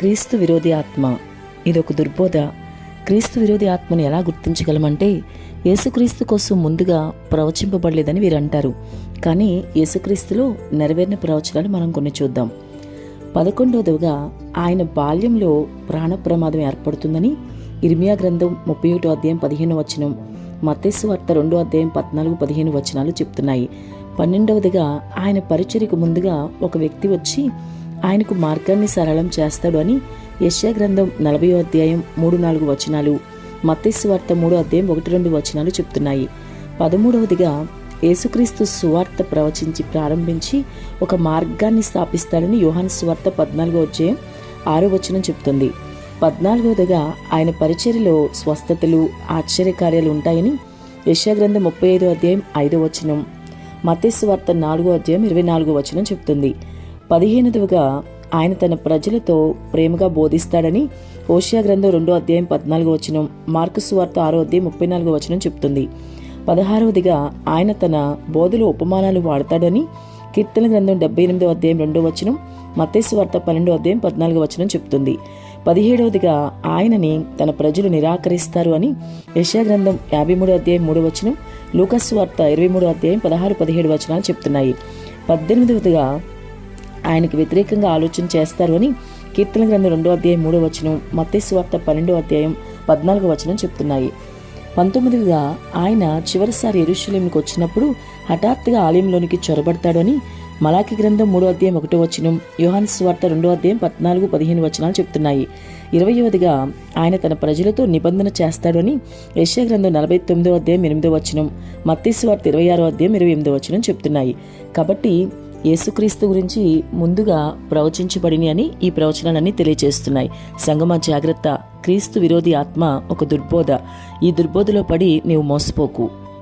క్రీస్తు విరోధి ఆత్మ. ఇదొక దుర్బోధ. క్రీస్తు విరోధి ఆత్మను ఎలా గుర్తించగలమంటే యేసుక్రీస్తు కోసం ముందుగా ప్రవచింపబడలేదని వీరు అంటారు కానీ యేసుక్రీస్తులో నెరవేరిన ప్రవచనాలు మనం కొన్ని చూద్దాం. పదకొండవదిగా ఆయన బాల్యంలో ప్రాణ ప్రమాదం ఏర్పడుతుందని ఇర్మియా గ్రంథం ముప్పై ఒకటో అధ్యాయం పదిహేను వచనం మత్తేసు వార్త రెండో అధ్యాయం పద్నాలుగు పదిహేను వచనాలు చెప్తున్నాయి. పన్నెండవదిగా ఆయన పరిచర్యకు ముందుగా ఒక వ్యక్తి వచ్చి ఆయనకు మార్గాన్ని సరళం చేస్తాడు అని యశ్యా గ్రంథం నలభై అధ్యాయం మూడు నాలుగు వచనాలు మత్తేసు మూడు మూడో అధ్యాయం ఒకటి రెండు వచనాలు చెప్తున్నాయి. పదమూడవదిగా యేసుక్రీస్తు సువార్త ప్రవచించి ప్రారంభించి ఒక మార్గాన్ని స్థాపిస్తాడని యోహాన్ సువార్త పద్నాలుగో అధ్యాయం ఆరో వచనం చెప్తుంది. పద్నాలుగవదిగా ఆయన పరిచర్యలో స్వస్థతలు ఆశ్చర్యకార్యాలు ఉంటాయని యశాగ్రంథం ముప్పై ఐదో అధ్యాయం ఐదో వచనం మతేసు నాలుగో అధ్యాయం ఇరవై నాలుగో వచనం చెప్తుంది. పదిహేనవదిగా ఆయన తన ప్రజలతో ప్రేమగా బోధిస్తాడని ఓషియా గ్రంథం రెండో అధ్యాయం పద్నాలుగో వచనం మార్కుసు వార్త ఆరో అధ్యాయం ముప్పై నాలుగో వచనం చెప్తుంది. పదహారవదిగా ఆయన తన బోధలో ఉపమానాలు వాడతాడని కీర్తన గ్రంథం డెబ్బై ఎనిమిదో అధ్యాయం రెండో వచనం మత్తేసు వార్త పన్నెండో అధ్యాయం పద్నాలుగో వచనం చెప్తుంది. పదిహేడవదిగా ఆయనని తన ప్రజలు నిరాకరిస్తారు అని యశా గ్రంథం యాభై మూడో అధ్యాయం మూడో వచనం లూకస్ వార్త ఇరవై మూడో అధ్యాయం పదహారు పదిహేడు వచనాలు చెప్తున్నాయి. పద్దెనిమిదవదిగా ఆయనకు వ్యతిరేకంగా ఆలోచన చేస్తారు అని కీర్తన గ్రంథం రెండో అధ్యాయం మూడో వచనం మత్స్యవార్త పన్నెండో అధ్యాయం పద్నాలుగో వచనం చెప్తున్నాయి. పంతొమ్మిదిగా ఆయన చివరిసారి ఎరుషలేంకి వచ్చినప్పుడు హఠాత్తుగా ఆలయంలోనికి చొరబడతాడని మలాకి గ్రంథం మూడో అధ్యాయం ఒకటో వచనం యోహాన్ స్వార్త రెండో అధ్యాయం పద్నాలుగు పదిహేను వచనాలు చెప్తున్నాయి. ఇరవయవదిగా ఆయన తన ప్రజలతో నిబంధన చేస్తాడని యశ్యా గ్రంథం నలభై తొమ్మిదో అధ్యాయం ఎనిమిదో వచనం మత్తీసు వార్త ఇరవై ఆరో అధ్యాయం ఇరవై ఎనిమిదో వచనం చెప్తున్నాయి. కాబట్టి యేసుక్రీస్తు గురించి ముందుగా ప్రవచించబడిని అని ఈ ప్రవచనాలన్నీ తెలియజేస్తున్నాయి సంగమ జాగ్రత్త క్రీస్తు విరోధి ఆత్మ ఒక దుర్బోధ. ఈ దుర్బోధలో పడి నీవు మోసపోకు.